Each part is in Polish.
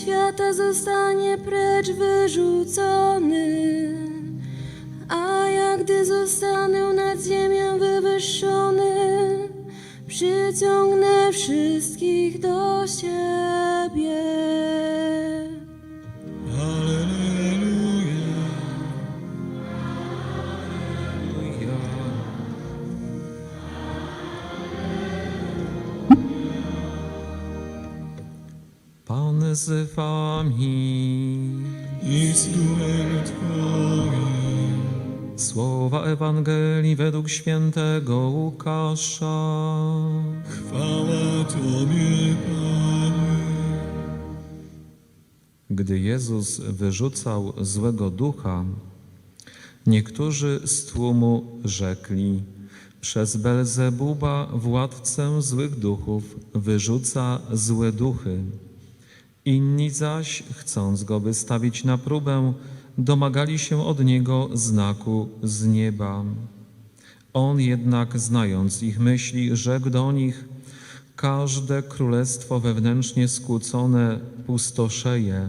Świata zostanie precz wyrzucony. A ja, gdy zostanę nad ziemią wywyższony, przyciągnę wszystkich do siebie. Z wami. i z duchem Twoim. Słowa Ewangelii według świętego Łukasza. Chwała Tobie, Panie. Gdy Jezus wyrzucał złego ducha, niektórzy z tłumu rzekli: Przez Belzebuba, władcę złych duchów, wyrzuca złe duchy. Inni zaś, chcąc go wystawić na próbę, domagali się od niego znaku z nieba. On jednak, znając ich myśli, rzekł do nich: Każde królestwo wewnętrznie skłócone pustoszeje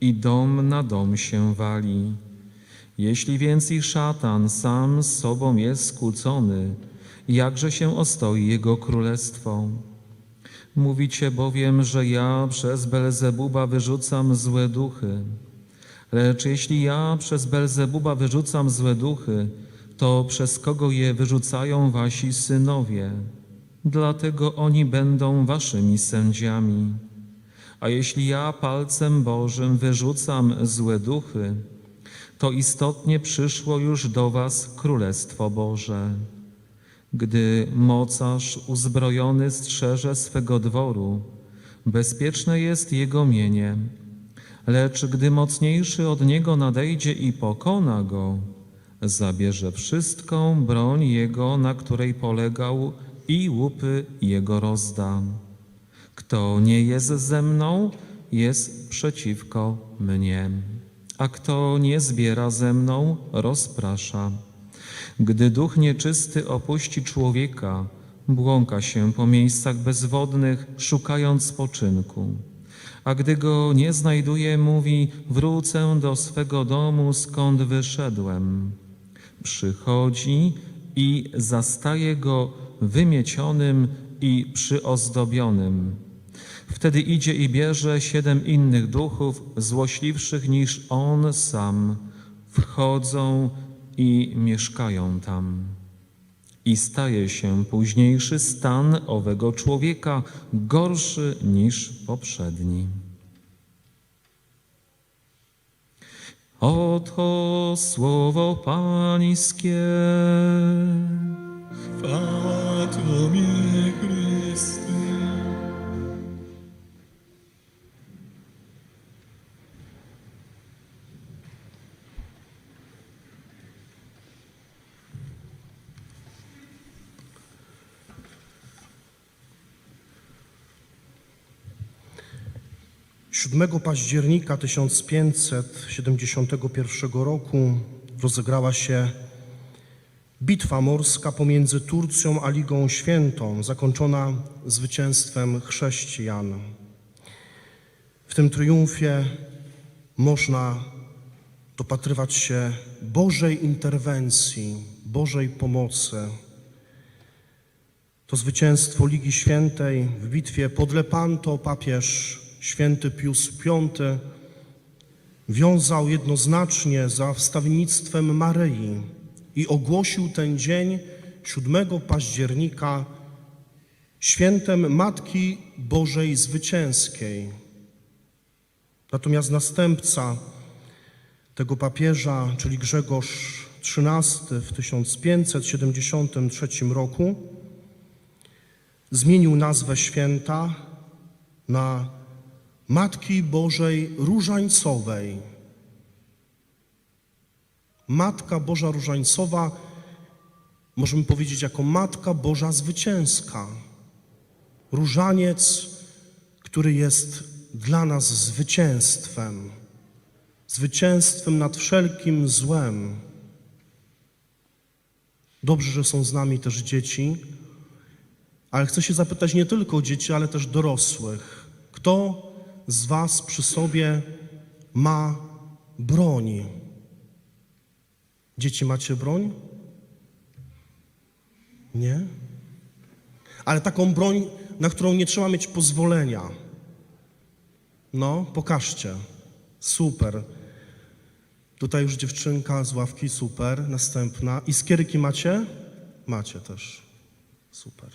i dom na dom się wali. Jeśli więc ich szatan sam z sobą jest skłócony, jakże się ostoi jego królestwo? Mówicie bowiem, że ja przez Belzebuba wyrzucam złe duchy. Lecz jeśli ja przez Belzebuba wyrzucam złe duchy, to przez kogo je wyrzucają wasi synowie? Dlatego oni będą waszymi sędziami. A jeśli ja palcem Bożym wyrzucam złe duchy, to istotnie przyszło już do was Królestwo Boże. Gdy mocarz uzbrojony strzeże swego dworu, bezpieczne jest jego mienie, lecz gdy mocniejszy od niego nadejdzie i pokona go, zabierze wszystką broń jego, na której polegał i łupy jego rozda. Kto nie jest ze mną, jest przeciwko mnie, a kto nie zbiera ze mną, rozprasza. Gdy duch nieczysty opuści człowieka, błąka się po miejscach bezwodnych, szukając spoczynku. A gdy go nie znajduje, mówi: Wrócę do swego domu, skąd wyszedłem. Przychodzi i zastaje go wymiecionym i przyozdobionym. Wtedy idzie i bierze siedem innych duchów, złośliwszych niż on sam, wchodzą i mieszkają tam. I staje się późniejszy stan owego człowieka gorszy niż poprzedni. Oto słowo Pańskie. Chwała Tobie, Chryste. Siódmego października 1571 roku rozegrała się bitwa morska pomiędzy Turcją a Ligą Świętą, zakończona zwycięstwem chrześcijan. W tym triumfie można dopatrywać się Bożej interwencji, Bożej pomocy. To zwycięstwo Ligi Świętej w bitwie pod Lepanto papież święty Pius V wiązał jednoznacznie za wstawiennictwem Maryi i ogłosił ten dzień 7 października świętem Matki Bożej Zwycięskiej. Natomiast następca tego papieża, czyli Grzegorz XIII w 1573 roku, zmienił nazwę święta na Matki Bożej Różańcowej. Matka Boża Różańcowa, możemy powiedzieć, jako Matka Boża Zwycięska. Różaniec, który jest dla nas zwycięstwem, zwycięstwem nad wszelkim złem. Dobrze, że są z nami też dzieci, ale chcę się zapytać nie tylko o dzieci, ale też dorosłych. Kto z Was przy sobie ma broń? Dzieci macie broń? Nie? Ale taką broń, na którą nie trzeba mieć pozwolenia. No, pokażcie. Super. Tutaj już dziewczynka z ławki, super. Następna. Iskierki macie? Macie też. Super.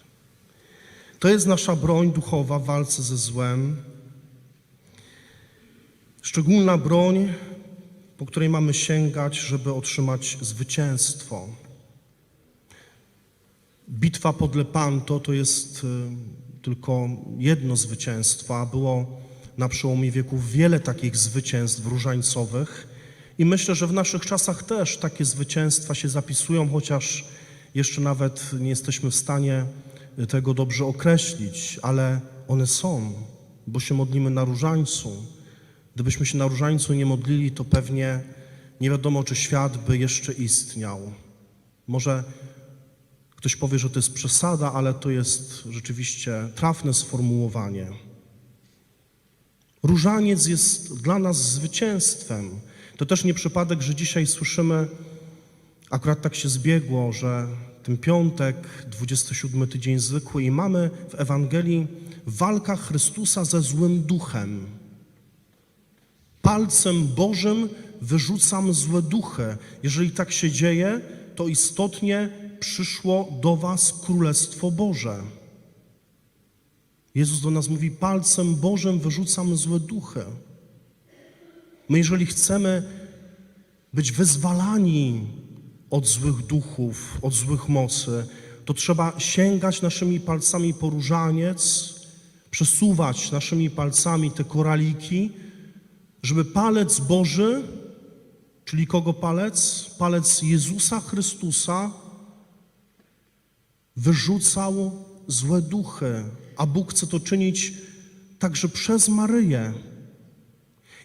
To jest nasza broń duchowa w walce ze złem. Szczególna broń, po której mamy sięgać, żeby otrzymać zwycięstwo. Bitwa pod Lepanto to jest y, tylko jedno zwycięstwo, a było na przełomie wieków wiele takich zwycięstw różańcowych i myślę, że w naszych czasach też takie zwycięstwa się zapisują, chociaż jeszcze nawet nie jesteśmy w stanie tego dobrze określić, ale one są, bo się modlimy na różańcu. Gdybyśmy się na różańcu nie modlili, to pewnie nie wiadomo, czy świat by jeszcze istniał. Może Ktoś powie, że to jest przesada, ale to jest rzeczywiście trafne sformułowanie. Różaniec jest dla nas zwycięstwem. To też nie przypadek, że dzisiaj słyszymy, akurat tak się zbiegło, że ten piątek, 27 tydzień zwykły i mamy w Ewangelii walka Chrystusa ze złym duchem. Palcem Bożym wyrzucam złe duchy. Jeżeli tak się dzieje, to istotnie przyszło do Was Królestwo Boże. Jezus do nas mówi: Palcem Bożym wyrzucam złe duchy. My, jeżeli chcemy być wyzwalani od złych duchów, od złych mocy, to trzeba sięgać naszymi palcami po różaniec, przesuwać naszymi palcami te koraliki, żeby palec Boży, czyli kogo palec? Palec Jezusa Chrystusa, wyrzucał złe duchy, a Bóg chce to czynić także przez Maryję.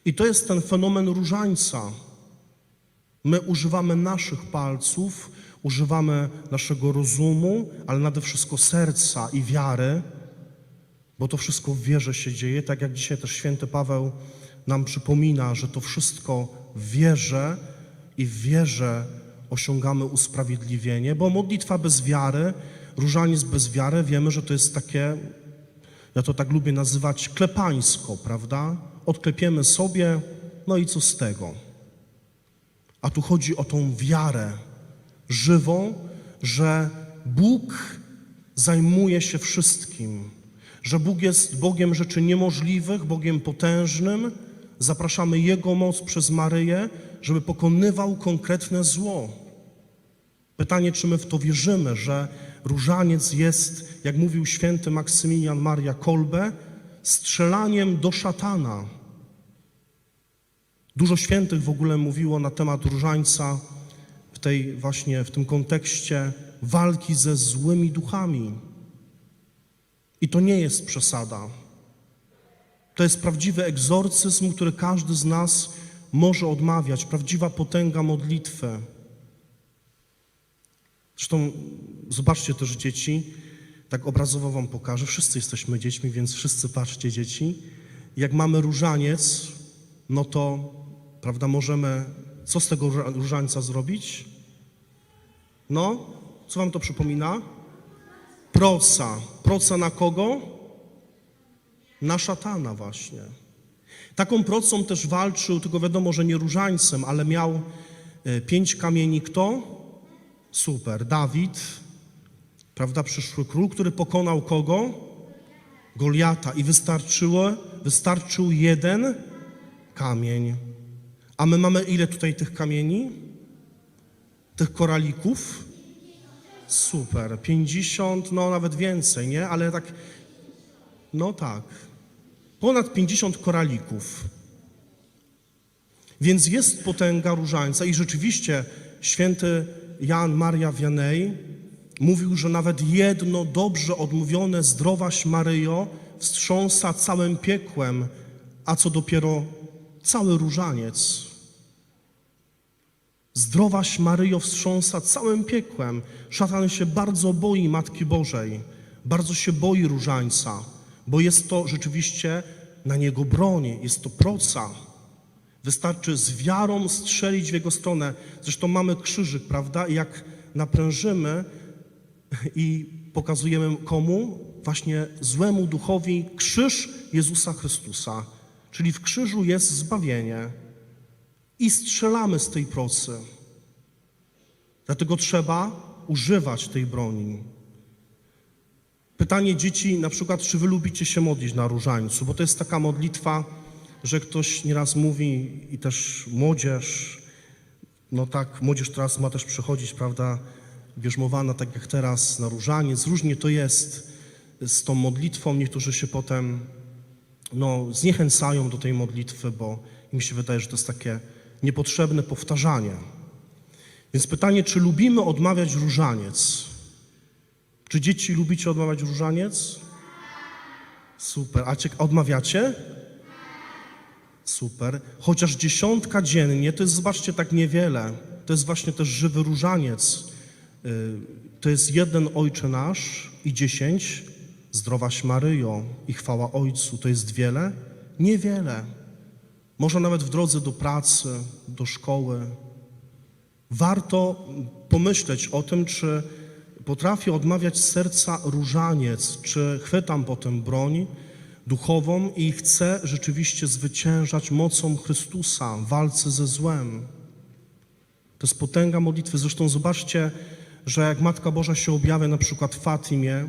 I to jest ten fenomen różańca. My używamy naszych palców, używamy naszego rozumu, ale nade wszystko serca i wiary, bo to wszystko w wierze się dzieje, tak jak dzisiaj też święty Paweł nam przypomina, że to wszystko w wierze i w wierze osiągamy usprawiedliwienie, bo modlitwa bez wiary, różaniec bez wiary, wiemy, że to jest takie, ja to tak lubię nazywać klepańsko, prawda? Odklepiemy sobie, no i co z tego? A tu chodzi o tą wiarę żywą, że Bóg zajmuje się wszystkim, że Bóg jest Bogiem rzeczy niemożliwych, Bogiem potężnym. Zapraszamy Jego moc przez Maryję, żeby pokonywał konkretne zło. Pytanie, czy my w to wierzymy, że różaniec jest, jak mówił święty Maksymilian Maria Kolbe, strzelaniem do szatana. Dużo świętych w ogóle mówiło na temat różańca w tej właśnie w tym kontekście walki ze złymi duchami. I to nie jest przesada. To jest prawdziwy egzorcyzm, który każdy z nas może odmawiać, prawdziwa potęga modlitwy. Zresztą zobaczcie też dzieci, tak obrazowo wam pokażę. Wszyscy jesteśmy dziećmi, więc wszyscy patrzcie dzieci. Jak mamy różaniec, no to, prawda, możemy, co z tego róża- różańca zrobić? No, co wam to przypomina? Proca. Proca na kogo? Na szatana właśnie. Taką procą też walczył, tylko wiadomo, że nie różańcem, ale miał e, pięć kamieni kto? Super, Dawid, prawda, przyszły król, który pokonał kogo? Goliata i wystarczyło, wystarczył jeden kamień. A my mamy ile tutaj tych kamieni? Tych koralików? Super, 50, no nawet więcej, nie? Ale tak, no tak, ponad 50 koralików. Więc jest potęga różańca i rzeczywiście święty Jan Maria Vianney mówił, że nawet jedno dobrze odmówione zdrowaś Maryjo wstrząsa całym piekłem, a co dopiero cały różaniec. Zdrowaś Maryjo wstrząsa całym piekłem. Szatan się bardzo boi Matki Bożej, bardzo się boi różańca, bo jest to rzeczywiście na niego broń, jest to proca. Wystarczy z wiarą strzelić w jego stronę. Zresztą mamy krzyżyk, prawda? I jak naprężymy i pokazujemy komu? Właśnie złemu duchowi krzyż Jezusa Chrystusa. Czyli w krzyżu jest zbawienie. I strzelamy z tej procy. Dlatego trzeba używać tej broni. Pytanie dzieci, na przykład, czy wy lubicie się modlić na różańcu? Bo to jest taka modlitwa, że ktoś nieraz mówi i też młodzież, no tak, młodzież teraz ma też przychodzić, prawda, bierzmowana tak jak teraz na różaniec. Różnie to jest z tą modlitwą. Niektórzy się potem no, zniechęcają do tej modlitwy, bo im się wydaje, że to jest takie niepotrzebne powtarzanie. Więc pytanie, czy lubimy odmawiać różaniec? Czy dzieci lubicie odmawiać różaniec? Super. A odmawiacie? Super. Chociaż dziesiątka dziennie, to jest, zobaczcie, tak niewiele. To jest właśnie też żywy różaniec. Y, To jest jeden Ojcze Nasz i dziesięć Zdrowaś Maryjo i chwała Ojcu. To jest wiele? Niewiele. Może nawet w drodze do pracy, do szkoły. Warto pomyśleć o tym, czy potrafię odmawiać z serca różaniec, czy chwytam potem broń duchową i chcę rzeczywiście zwyciężać mocą Chrystusa w walce ze złem. To jest potęga modlitwy. Zresztą zobaczcie, że jak Matka Boża się objawia na przykład w Fatimie,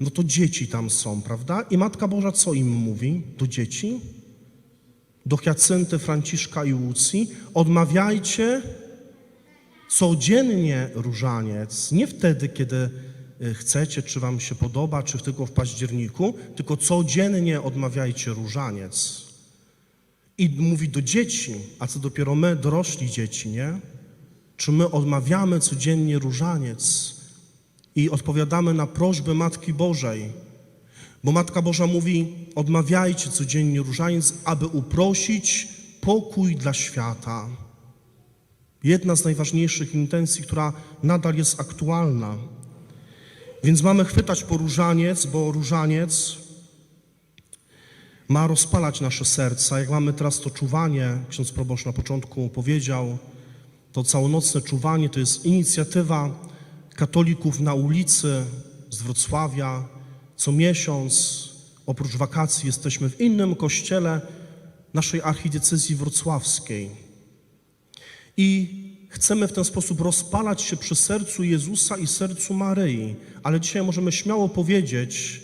no to dzieci tam są, prawda? I Matka Boża co im mówi do dzieci? Do Hiacynty, Franciszka i Łucji? Odmawiajcie codziennie różaniec, nie wtedy, kiedy y, chcecie, czy wam się podoba, czy tylko w październiku, tylko codziennie odmawiajcie różaniec. I mówi do dzieci, a co dopiero my, dorośli dzieci, nie? Czy my odmawiamy codziennie różaniec i odpowiadamy na prośbę Matki Bożej? Bo Matka Boża mówi: odmawiajcie codziennie różaniec, aby uprosić pokój dla świata. Jedna z najważniejszych intencji, która nadal jest aktualna. Więc mamy chwytać po różaniec, bo różaniec ma rozpalać nasze serca. Jak mamy teraz to czuwanie, ksiądz proboszcz na początku powiedział, to całonocne czuwanie to jest inicjatywa katolików na ulicy z Wrocławia. Co miesiąc, oprócz wakacji, jesteśmy w innym kościele naszej archidiecezji wrocławskiej. I chcemy w ten sposób rozpalać się przy sercu Jezusa i sercu Maryi. Ale dzisiaj możemy śmiało powiedzieć,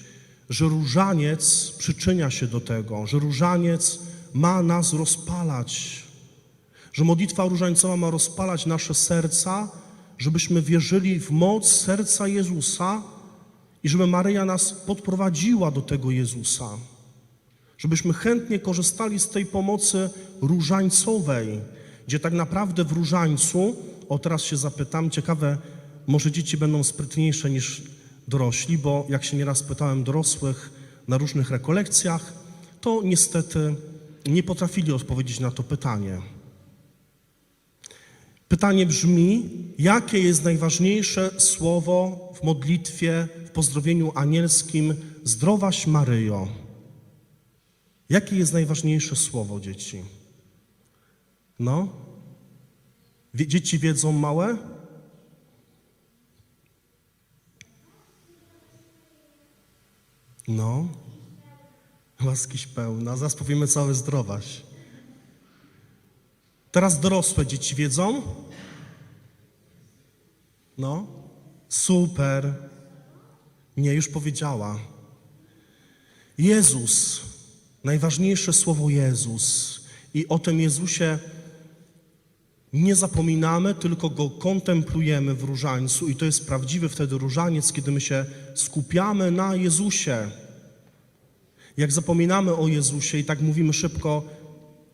że różaniec przyczynia się do tego, że różaniec ma nas rozpalać, że modlitwa różańcowa ma rozpalać nasze serca, żebyśmy wierzyli w moc serca Jezusa i żeby Maryja nas podprowadziła do tego Jezusa. Żebyśmy chętnie korzystali z tej pomocy różańcowej, gdzie tak naprawdę w różańcu, o teraz się zapytam, ciekawe, może dzieci będą sprytniejsze niż dorośli, bo jak się nieraz pytałem dorosłych na różnych rekolekcjach, to niestety nie potrafili odpowiedzieć na to pytanie. Pytanie brzmi, jakie jest najważniejsze słowo w modlitwie, w pozdrowieniu anielskim Zdrowaś Maryjo? Jakie jest najważniejsze słowo, dzieci? No? Dzieci wiedzą małe? No? Łaskiś pełna. Zaraz powiemy całe zdrowaś. Teraz dorosłe dzieci wiedzą? No? Super. Nie, już powiedziała. Jezus. Najważniejsze słowo Jezus. I o tym Jezusie nie zapominamy, tylko go kontemplujemy w różańcu. I to jest prawdziwy wtedy różaniec, kiedy my się skupiamy na Jezusie. Jak zapominamy o Jezusie i tak mówimy szybko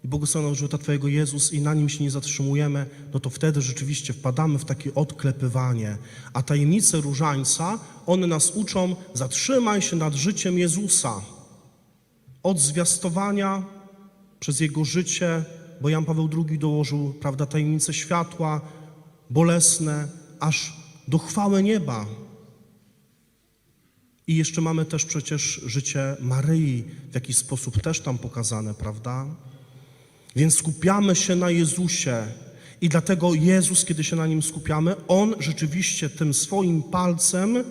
i błogosławionego żywota Twojego Jezus i na nim się nie zatrzymujemy, no to wtedy rzeczywiście wpadamy w takie odklepywanie. A tajemnice różańca, one nas uczą, zatrzymaj się nad życiem Jezusa. Od zwiastowania przez Jego życie, bo Jan Paweł II dołożył, prawda, tajemnice światła, bolesne, aż do chwały nieba. I jeszcze mamy też przecież życie Maryi w jakiś sposób też tam pokazane, prawda? Więc skupiamy się na Jezusie i dlatego Jezus, kiedy się na Nim skupiamy, On rzeczywiście tym swoim palcem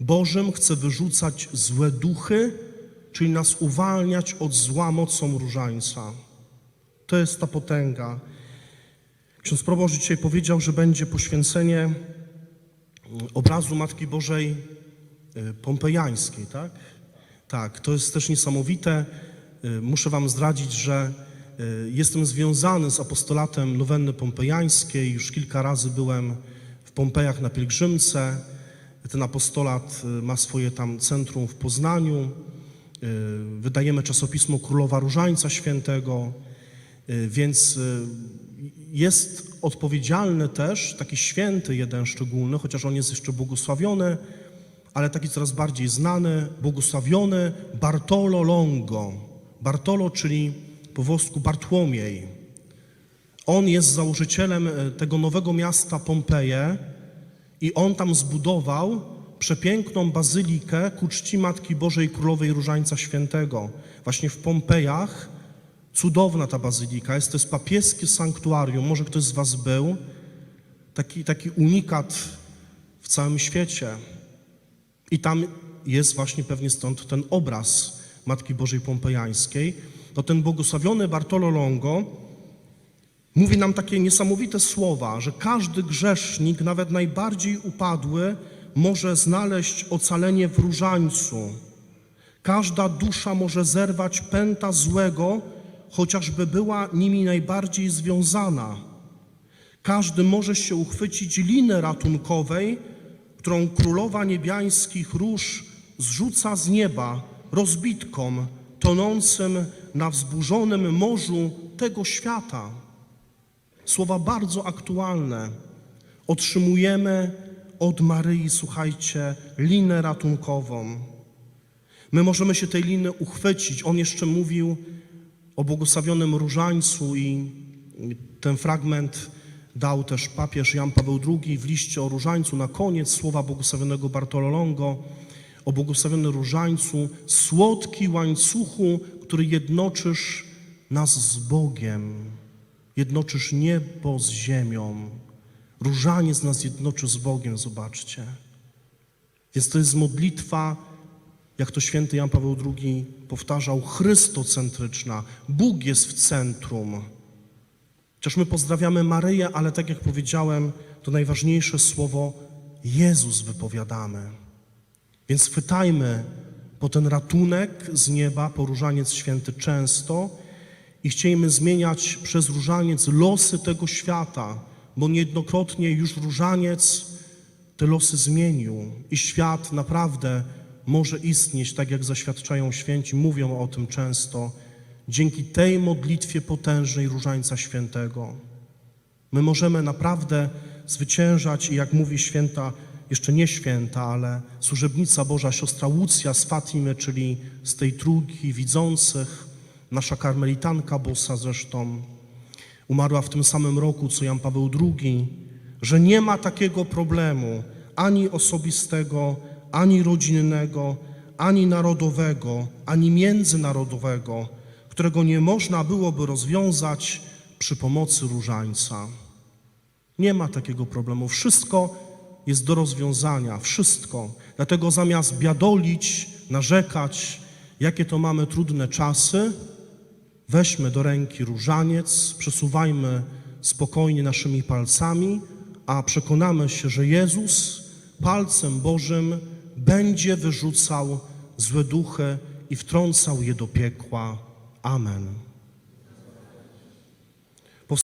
Bożym chce wyrzucać złe duchy, czyli nas uwalniać od zła mocą różańca. To jest ta potęga. Ksiądz proboszcz dzisiaj powiedział, że będzie poświęcenie obrazu Matki Bożej y, pompejańskiej, tak? Tak, to jest też niesamowite. Y, Muszę wam zdradzić, że y, jestem związany z apostolatem nowenny pompejańskiej. Już kilka razy byłem w Pompejach na pielgrzymce. Ten apostolat ma swoje tam centrum w Poznaniu. Wydajemy czasopismo Królowa Różańca Świętego. Y, Więc y, jest odpowiedzialny też taki święty jeden szczególny, chociaż on jest jeszcze błogosławiony, ale taki coraz bardziej znany, błogosławiony Bartolo Longo. Bartolo, czyli po włosku Bartłomiej. On jest założycielem e, tego nowego miasta Pompeje i on tam zbudował przepiękną bazylikę ku czci Matki Bożej Królowej Różańca Świętego. Właśnie w Pompejach cudowna ta bazylika jest, to jest papieskie sanktuarium, może ktoś z was był, taki, taki unikat w całym świecie. I tam jest właśnie pewnie stąd ten obraz Matki Bożej Pompejańskiej. To ten błogosławiony Bartolo Longo mówi nam takie niesamowite słowa, że każdy grzesznik, nawet najbardziej upadły, może znaleźć ocalenie w różańcu. Każda dusza może zerwać pęta złego, chociażby była nimi najbardziej związana. Każdy może się uchwycić liny ratunkowej, którą królowa niebiańskich róż zrzuca z nieba rozbitkom tonącym na wzburzonym morzu tego świata. Słowa bardzo aktualne. Otrzymujemy od Maryi, słuchajcie, linę ratunkową. My możemy się tej liny uchwycić. On jeszcze mówił o błogosławionym różańcu i ten fragment dał też papież Jan Paweł II w liście o różańcu na koniec słowa błogosławionego Bartolo Longo o błogosławionym różańcu, słodki łańcuchu, który jednoczysz nas z Bogiem, jednoczysz niebo z ziemią. Różaniec nas jednoczy z Bogiem, zobaczcie. Więc to jest modlitwa, jak to święty Jan Paweł II powtarzał, chrystocentryczna. Bóg jest w centrum. Chociaż my pozdrawiamy Maryję, ale tak jak powiedziałem, to najważniejsze słowo Jezus wypowiadamy. Więc chwytajmy po ten ratunek z nieba, po różaniec święty często i chciejmy zmieniać przez różaniec losy tego świata, bo niejednokrotnie już różaniec te losy zmienił i świat naprawdę może istnieć, tak jak zaświadczają święci, mówią o tym często, dzięki tej modlitwie potężnej Różańca Świętego. My możemy naprawdę zwyciężać i jak mówi święta, jeszcze nie święta, ale służebnica Boża, siostra Łucja z Fatimy, czyli z tej trójki widzących, nasza karmelitanka bosa zresztą, umarła w tym samym roku, co Jan Paweł II, że nie ma takiego problemu ani osobistego, ani rodzinnego, ani narodowego, ani międzynarodowego, którego nie można byłoby rozwiązać przy pomocy różańca. Nie ma takiego problemu. Wszystko jest do rozwiązania, wszystko. Dlatego zamiast biadolić, narzekać, jakie to mamy trudne czasy, weźmy do ręki różaniec, przesuwajmy spokojnie naszymi palcami, a przekonamy się, że Jezus palcem Bożym będzie wyrzucał złe duchy i wtrącał je do piekła. Amen.